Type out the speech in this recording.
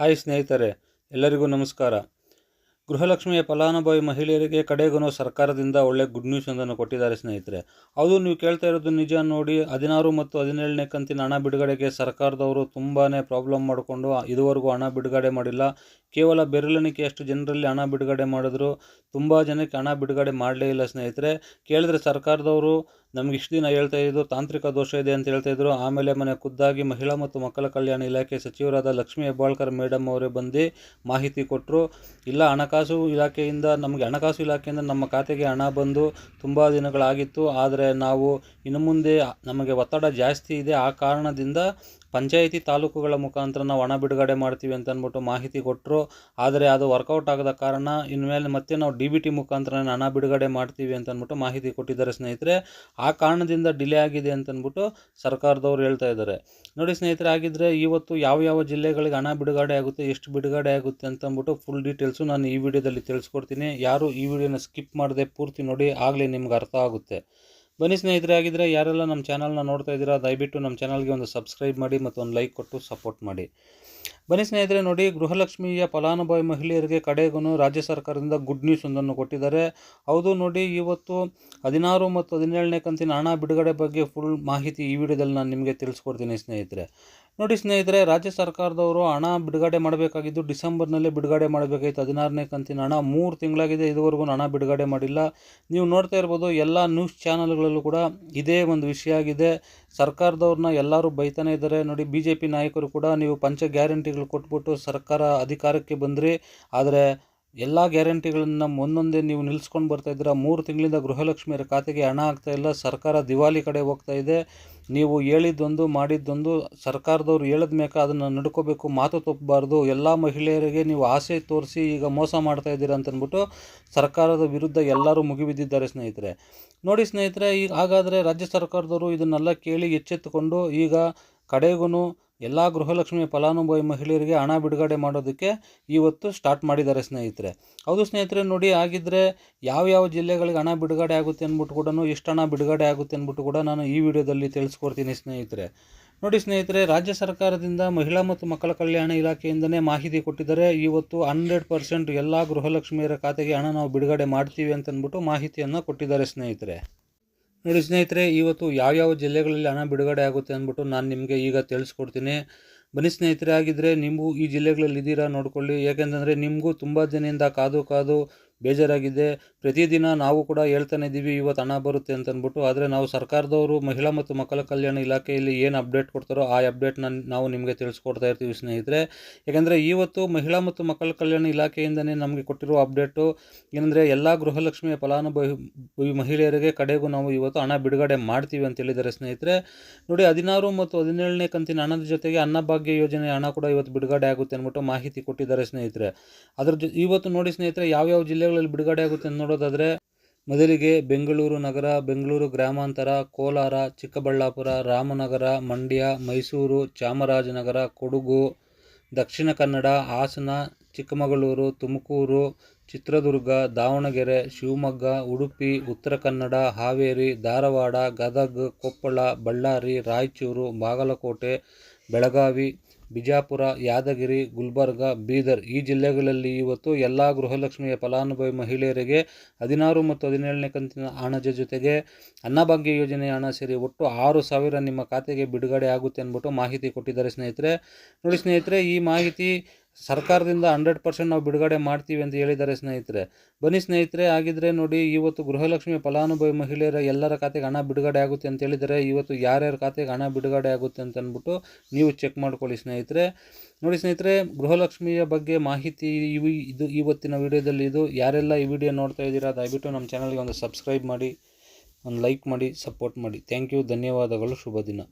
Hi ಸ್ನೇಹಿತರೆ, ಎಲ್ಲರಿಗೂ ನಮಸ್ಕಾರ. ಗೃಹಲಕ್ಷ್ಮಿಯ ಫಲಾನುಭವಿ ಮಹಿಳೆಯರಿಗೆ ಕಡೆಗೂ ಸರ್ಕಾರದಿಂದ ಒಳ್ಳೆ ಗುಡ್ ನ್ಯೂಸ್ ಒಂದನ್ನು ಕೊಟ್ಟಿದ್ದಾರೆ ಸ್ನೇಹಿತರೆ. ಅದು ನೀವು ಕೇಳ್ತಾ ಇರೋದು ನಿಜ ನೋಡಿ, ಹದಿನಾರು ಮತ್ತು ಹದಿನೇಳನೇ ಕಂತಿನ ಹಣ ಬಿಡುಗಡೆಗೆ ಸರ್ಕಾರದವರು ತುಂಬಾ ಪ್ರಾಬ್ಲಮ್ ಮಾಡಿಕೊಂಡು ಇದುವರೆಗೂ ಹಣ ಬಿಡುಗಡೆ ಮಾಡಿಲ್ಲ. ಕೇವಲ ಬೆರಳೆಣಿಕೆಯಷ್ಟು ಜನರಲ್ಲಿ ಹಣ ಬಿಡುಗಡೆ ಮಾಡಿದ್ರು. ತುಂಬ ಜನಕ್ಕೆ ಹಣ ಬಿಡುಗಡೆ ಮಾಡಲೇ ಇಲ್ಲ ಸ್ನೇಹಿತರೆ. ಕೇಳಿದ್ರೆ ಸರ್ಕಾರದವರು ನಮ್ಗೆ ಇಷ್ಟು ದಿನ ಹೇಳ್ತಾ ಇದ್ದು ತಾಂತ್ರಿಕ ದೋಷ ಇದೆ ಅಂತ ಹೇಳ್ತಾ ಇದ್ರು. ಆಮೇಲೆ ಮನೆ ಖುದ್ದಾಗಿ ಮಹಿಳಾ ಮತ್ತು ಮಕ್ಕಳ ಕಲ್ಯಾಣ ಇಲಾಖೆ ಸಚಿವರಾದ ಲಕ್ಷ್ಮೀ ಹೆಬ್ಬಾಳ್ಕರ್ ಮೇಡಮ್ ಅವರೇ ಬಂದು ಮಾಹಿತಿ ಕೊಟ್ಟರು ಇಲ್ಲ, ಹಣಕಾಸು ಇಲಾಖೆಯಿಂದ ನಮಗೆ, ಹಣಕಾಸು ಇಲಾಖೆಯಿಂದ ನಮ್ಮ ಖಾತೆಗೆ ಹಣ ಬಂದು ತುಂಬ ದಿನಗಳಾಗಿತ್ತು. ಆದರೆ ನಾವು ಇನ್ನು ಮುಂದೆ ನಮಗೆ ಒತ್ತಡ ಜಾಸ್ತಿ ಇದೆ. ಆ ಕಾರಣದಿಂದ ಪಂಚಾಯಿತಿ ತಾಲೂಕುಗಳ ಮುಖಾಂತರ ನಾವು ಹಣ ಬಿಡುಗಡೆ ಮಾಡ್ತೀವಿ ಅಂತ ಅಂದ್ಬಿಟ್ಟು ಮಾಹಿತಿ ಕೊಟ್ಟರು ಆದರೆ ಅದು ವರ್ಕೌಟ್ ಆಗದ ಕಾರಣ ಇನ್ಮೇಲೆ ಮತ್ತೆ ನಾವು ಡಿ ಬಿ ಟಿ ಮುಖಾಂತರ ಹಣ ಬಿಡುಗಡೆ ಮಾಡ್ತೀವಿ ಅಂತ ಅಂದ್ಬಿಟ್ಟು ಮಾಹಿತಿ ಕೊಟ್ಟಿದ್ದಾರೆ ಸ್ನೇಹಿತರೆ. ಆ ಕಾರಣದಿಂದ ಡಿಲೇ ಆಗಿದೆ ಅಂತ ಅಂದ್ಬಿಟ್ಟು ಸರ್ಕಾರದವ್ರು ಹೇಳ್ತಾ ಇದ್ದಾರೆ. ನೋಡಿ ಸ್ನೇಹಿತರೆ ಆಗಿದ್ದರೆ ಇವತ್ತು ಯಾವ ಯಾವ ಜಿಲ್ಲೆಗಳಿಗೆ ಹಣ ಬಿಡುಗಡೆ ಆಗುತ್ತೆ, ಎಷ್ಟು ಬಿಡುಗಡೆ ಆಗುತ್ತೆ ಅಂತ ಅಂದ್ಬಿಟ್ಟು ಫುಲ್ ಡೀಟೇಲ್ಸು ನಾನು ಈ ವಿಡಿಯೋದಲ್ಲಿ ತಿಳಿಸ್ಕೊಡ್ತೀನಿ. ಯಾರು ಈ ವಿಡಿಯೋನ ಸ್ಕಿಪ್ ಮಾಡದೆ ಪೂರ್ತಿ ನೋಡಿ ಆಗಲೇ ನಿಮ್ಗೆ ಅರ್ಥ ಆಗುತ್ತೆ. ಬನ್ನಿ ಸ್ನೇಹಿತರೆ ಆಗಿದ್ದರೆ ಯಾರೆಲ್ಲ ನಮ್ಮ ಚಾನಲ್ನ ನೋಡ್ತಾ ಇದ್ದೀರಾ, ದಯವಿಟ್ಟು ನಮ್ಮ ಚಾನಲ್ಗೆ ಒಂದು ಸಬ್ಸ್ಕ್ರೈಬ್ ಮಾಡಿ ಮತ್ತು ಒಂದು ಲೈಕ್ ಕೊಟ್ಟು ಸಪೋರ್ಟ್ ಮಾಡಿ. ಬನ್ನಿ ಸ್ನೇಹಿತರೆ, ನೋಡಿ ಗೃಹಲಕ್ಷ್ಮಿಯ ಫಲಾನುಭವಿ ಮಹಿಳೆಯರಿಗೆ ಕಡೆಗೂ ರಾಜ್ಯ ಸರ್ಕಾರದಿಂದ ಗುಡ್ ನ್ಯೂಸ್ ಒಂದನ್ನು ಕೊಟ್ಟಿದ್ದಾರೆ. ಹೌದು, ನೋಡಿ ಇವತ್ತು ಹದಿನಾರು ಮತ್ತು ಹದಿನೇಳನೇ ಕಂತಿನ ಹಣ ಬಿಡುಗಡೆ ಬಗ್ಗೆ ಫುಲ್ ಮಾಹಿತಿ ಈ ವಿಡಿಯೋದಲ್ಲಿ ನಾನು ನಿಮಗೆ ತಿಳಿಸ್ಕೊಡ್ತೀನಿ ಸ್ನೇಹಿತರೆ. ನೋಡಿ ಸ್ನೇಹಿತರೆ, ರಾಜ್ಯ ಸರ್ಕಾರದವರು ಹಣ ಬಿಡುಗಡೆ ಮಾಡಬೇಕಾಗಿದ್ದು ಡಿಸೆಂಬರ್ನಲ್ಲೇ ಬಿಡುಗಡೆ ಮಾಡಬೇಕಾಗಿತ್ತು. ಹದಿನಾರನೇ ಕಂತಿನ ಹಣ ಮೂರು ತಿಂಗಳಾಗಿದೆ. ಇದುವರೆಗೂ ಹಣ ಬಿಡುಗಡೆ ಮಾಡಿಲ್ಲ. ನೀವು ನೋಡ್ತಾ ಇರ್ಬೋದು, ಎಲ್ಲ ನ್ಯೂಸ್ ಚಾನಲ್ಗಳಲ್ಲೂ ಕೂಡ ಇದೇ ಒಂದು ವಿಷಯ ಆಗಿದೆ. ಸರ್ಕಾರದವ್ರನ್ನ ಎಲ್ಲರೂ ಬೈತಾನೆ ಇದ್ದಾರೆ. ನೋಡಿ ಬಿ ನಾಯಕರು ಕೂಡ ನೀವು ಪಂಚ ಗ್ಯಾರಂಟಿಗಳು ಕೊಟ್ಬಿಟ್ಟು ಸರ್ಕಾರ ಅಧಿಕಾರಕ್ಕೆ ಬಂದ್ರಿ. ಆದರೆ ಎಲ್ಲ ಗ್ಯಾರಂಟಿಗಳನ್ನು ಒಂದೊಂದೇ ನೀವು ನಿಲ್ಲಿಸ್ಕೊಂಡು ಬರ್ತಾ ಇದ್ದೀರಾ? ಮೂರು ತಿಂಗಳಿಂದ ಗೃಹಲಕ್ಷ್ಮಿಯರ ಖಾತೆಗೆ ಹಣ ಆಗ್ತಾ ಇಲ್ಲ. ಸರ್ಕಾರ ದಿವಾಲಿ ಕಡೆ ಹೋಗ್ತಾ ಇದೆ. ನೀವು ಹೇಳಿದ್ದೊಂದು, ಮಾಡಿದ್ದೊಂದು, ಸರ್ಕಾರದವ್ರು ಹೇಳಿದ ಮೇಕ ಅದನ್ನು ನಡ್ಕೋಬೇಕು, ಮಾತು ತಪ್ಪಬಾರ್ದು. ಎಲ್ಲ ಮಹಿಳೆಯರಿಗೆ ನೀವು ಆಸೆ ತೋರಿಸಿ ಈಗ ಮೋಸ ಮಾಡ್ತಾ ಇದ್ದೀರಾ ಅಂತಂದ್ಬಿಟ್ಟು ಸರ್ಕಾರದ ವಿರುದ್ಧ ಎಲ್ಲರೂ ಮುಗಿಬಿದ್ದಿದ್ದಾರೆ ಸ್ನೇಹಿತರೆ. ನೋಡಿ ಸ್ನೇಹಿತರೆ ಈಗ ಹಾಗಾದರೆ ರಾಜ್ಯ ಸರ್ಕಾರದವರು ಇದನ್ನೆಲ್ಲ ಕೇಳಿ ಎಚ್ಚೆತ್ತುಕೊಂಡು ಈಗ ಕಡೆಗೂ ಎಲ್ಲ ಗೃಹಲಕ್ಷ್ಮಿ ಫಲಾನುಭವಿ ಮಹಿಳೆಯರಿಗೆ ಹಣ ಬಿಡುಗಡೆ ಮಾಡೋದಕ್ಕೆ ಇವತ್ತು ಸ್ಟಾರ್ಟ್ ಮಾಡಿದ್ದಾರೆ ಸ್ನೇಹಿತರೆ. ಹೌದು ಸ್ನೇಹಿತರೆ, ನೋಡಿ ಆಗಿದ್ದರೆ ಯಾವ್ಯಾವ ಜಿಲ್ಲೆಗಳಿಗೆ ಹಣ ಬಿಡುಗಡೆ ಆಗುತ್ತೆ ಅಂದ್ಬಿಟ್ಟು ಕೂಡ ಎಷ್ಟು ಹಣ ಬಿಡುಗಡೆ ಆಗುತ್ತೆ ಅಂದ್ಬಿಟ್ಟು ಕೂಡ ನಾನು ಈ ವಿಡಿಯೋದಲ್ಲಿ ತಿಳಿಸ್ಕೊಡ್ತೀನಿ ಸ್ನೇಹಿತರೆ. ನೋಡಿ ಸ್ನೇಹಿತರೆ, ರಾಜ್ಯ ಸರ್ಕಾರದಿಂದ ಮಹಿಳಾ ಮತ್ತು ಮಕ್ಕಳ ಕಲ್ಯಾಣ ಇಲಾಖೆಯಿಂದನೇ ಮಾಹಿತಿ ಕೊಟ್ಟಿದ್ದಾರೆ. ಇವತ್ತು ಹಂಡ್ರೆಡ್ ಪರ್ಸೆಂಟ್ ಎಲ್ಲ ಗೃಹಲಕ್ಷ್ಮಿಯರ ಖಾತೆಗೆ ಹಣ ನಾವು ಬಿಡುಗಡೆ ಮಾಡ್ತೀವಿ ಅಂತಂದ್ಬಿಟ್ಟು ಮಾಹಿತಿಯನ್ನು ಕೊಟ್ಟಿದ್ದಾರೆ ಸ್ನೇಹಿತರೆ. ನೋಡಿ ಸ್ನೇಹಿತರೆ, ಇವತ್ತು ಯಾವ್ಯಾವ ಜಿಲ್ಲೆಗಳಲ್ಲಿ ಹಣ ಬಿಡುಗಡೆ ಆಗುತ್ತೆ ಅಂದ್ಬಿಟ್ಟು ನಾನು ನಿಮಗೆ ಈಗ ತಿಳಿಸ್ಕೊಡ್ತೀನಿ. ಬನ್ನಿ ಸ್ನೇಹಿತರೆ ಆಗಿದ್ದರೆ ನಿಮಗೂ ಈ ಜಿಲ್ಲೆಗಳಲ್ಲಿ ಇದ್ದೀರಾ ನೋಡ್ಕೊಳ್ಳಿ. ಯಾಕೆಂತಂದರೆ ನಿಮಗೂ ತುಂಬ ದಿನದಿಂದ ಕಾದು ಕಾದು ಬೇಜಾರಾಗಿದೆ. ಪ್ರತಿದಿನ ನಾವು ಕೂಡ ಹೇಳ್ತಾನೆ ಇದ್ದೀವಿ ಇವತ್ತು ಹಣ ಬರುತ್ತೆ ಅಂತ ಅಂದ್ಬಿಟ್ಟು ಆದರೆ ನಾವು ಸರ್ಕಾರದವರು, ಮಹಿಳಾ ಮತ್ತು ಮಕ್ಕಳ ಕಲ್ಯಾಣ ಇಲಾಖೆಯಲ್ಲಿ ಏನು ಅಪ್ಡೇಟ್ ಕೊಡ್ತಾರೋ ಆ ಅಪ್ಡೇಟ್ನ ನಾವು ನಿಮಗೆ ತಿಳಿಸ್ಕೊಡ್ತಾ ಇರ್ತೀವಿ ಸ್ನೇಹಿತರೆ. ಯಾಕೆಂದರೆ ಇವತ್ತು ಮಹಿಳಾ ಮತ್ತು ಮಕ್ಕಳ ಕಲ್ಯಾಣ ಇಲಾಖೆಯಿಂದನೇ ನಮಗೆ ಕೊಟ್ಟಿರುವ ಅಪ್ಡೇಟು ಏನಂದರೆ, ಎಲ್ಲ ಗೃಹಲಕ್ಷ್ಮಿಯ ಫಲಾನುಭವಿ ಮಹಿಳೆಯರಿಗೆ ಕಡೆಗೂ ನಾವು ಇವತ್ತು ಹಣ ಬಿಡುಗಡೆ ಮಾಡ್ತೀವಿ ಅಂತ ಹೇಳಿದ್ದಾರೆ ಸ್ನೇಹಿತರೆ. ನೋಡಿ, ಹದಿನಾರು ಮತ್ತು ಹದಿನೇಳನೇ ಕಂತಿನ ಹಣದ ಜೊತೆಗೆ ಅನ್ನಭಾಗ್ಯ ಯೋಜನೆ ಹಣ ಕೂಡ ಇವತ್ತು ಬಿಡುಗಡೆ ಆಗುತ್ತೆ ಅಂದ್ಬಿಟ್ಟು ಮಾಹಿತಿ ಕೊಟ್ಟಿದ್ದಾರೆ ಸ್ನೇಹಿತರೆ. ಅದ್ರ ಇವತ್ತು ನೋಡಿ ಸ್ನೇಹಿತರೆ, ಯಾವ್ಯಾವ ಜಿಲ್ಲೆಗಳಲ್ಲಿ ಬಿಡುಗಡೆ ಆಗುತ್ತೆ ಅಂತ ನೋಡೋದಾದರೆ, ಮೊದಲಿಗೆ ಬೆಂಗಳೂರು ನಗರ, ಬೆಂಗಳೂರು ಗ್ರಾಮಾಂತರ, ಕೋಲಾರ, ಚಿಕ್ಕಬಳ್ಳಾಪುರ, ರಾಮನಗರ, ಮಂಡ್ಯ, ಮೈಸೂರು, ಚಾಮರಾಜನಗರ, ಕೊಡಗು, ದಕ್ಷಿಣ ಕನ್ನಡ, ಹಾಸನ, ಚಿಕ್ಕಮಗಳೂರು, ತುಮಕೂರು, ಚಿತ್ರದುರ್ಗ, ದಾವಣಗೆರೆ, ಶಿವಮೊಗ್ಗ, ಉಡುಪಿ, ಉತ್ತರ ಕನ್ನಡ, ಹಾವೇರಿ, ಧಾರವಾಡ, ಗದಗ, ಕೊಪ್ಪಳ, ಬಳ್ಳಾರಿ, ರಾಯಚೂರು, ಬಾಗಲಕೋಟೆ, ಬೆಳಗಾವಿ ಬಿಜಾಪುರ, ಯಾದಗಿರಿ, ಗುಲ್ಬರ್ಗ, ಬೀದರ್ ಈ ಜಿಲ್ಲೆಗಳಲ್ಲಿ ಇವತ್ತು ಎಲ್ಲ ಗೃಹಲಕ್ಷ್ಮಿಯ ಫಲಾನುಭವಿ ಮಹಿಳೆಯರಿಗೆ ಹದಿನಾರು ಮತ್ತು ಹದಿನೇಳನೇ ಕಂತಿನ ಹಣದ ಜೊತೆಗೆ ಅನ್ನಭಾಗ್ಯ ಯೋಜನೆ ಹಣ ಸೇರಿ ಒಟ್ಟು ಆರು ಸಾವಿರ ನಿಮ್ಮ ಖಾತೆಗೆ ಬಿಡುಗಡೆ ಆಗುತ್ತೆ ಅಂದ್ಬಿಟ್ಟು ಮಾಹಿತಿ ಕೊಟ್ಟಿದ್ದಾರೆ ಸ್ನೇಹಿತರೆ. ನೋಡಿ ಸ್ನೇಹಿತರೆ, ಈ ಮಾಹಿತಿ ಸರ್ಕಾರದಿಂದ ಹಂಡ್ರೆಡ್ ಪರ್ಸೆಂಟ್ ನಾವು ಬಿಡುಗಡೆ ಮಾಡ್ತೀವಿ ಅಂತ ಹೇಳಿದ್ದಾರೆ ಸ್ನೇಹಿತರೆ. ಬನ್ನಿ ಸ್ನೇಹಿತರೆ ಆಗಿದ್ದರೆ ನೋಡಿ ಇವತ್ತು ಗೃಹಲಕ್ಷ್ಮಿ ಫಲಾನುಭವಿ ಮಹಿಳೆಯರ ಎಲ್ಲರ ಖಾತೆಗೆ ಹಣ ಬಿಡುಗಡೆ ಆಗುತ್ತೆ ಅಂತ ಹೇಳಿದರೆ ಇವತ್ತು ಯಾರ್ಯಾರ ಖಾತೆಗೆ ಹಣ ಬಿಡುಗಡೆ ಆಗುತ್ತೆ ಅಂತ ಅಂದ್ಬಿಟ್ಟು ನೀವು ಚೆಕ್ ಮಾಡ್ಕೊಳ್ಳಿ ಸ್ನೇಹಿತರೆ. ನೋಡಿ ಸ್ನೇಹಿತರೆ, ಗೃಹಲಕ್ಷ್ಮಿಯ ಬಗ್ಗೆ ಮಾಹಿತಿ ಇವು ಇದು ಇವತ್ತಿನ ವಿಡಿಯೋದಲ್ಲಿ ಇದು. ಯಾರೆಲ್ಲ ಈ ವಿಡಿಯೋ ನೋಡ್ತಾ ಇದ್ದೀರಾ, ದಯವಿಟ್ಟು ನಮ್ಮ ಚಾನಲ್ಗೆ ಒಂದು ಸಬ್ಸ್ಕ್ರೈಬ್ ಮಾಡಿ, ಒಂದು ಲೈಕ್ ಮಾಡಿ ಸಪೋರ್ಟ್ ಮಾಡಿ. ಥ್ಯಾಂಕ್ ಯು ಧನ್ಯವಾದಗಳು ಶುಭ ದಿನ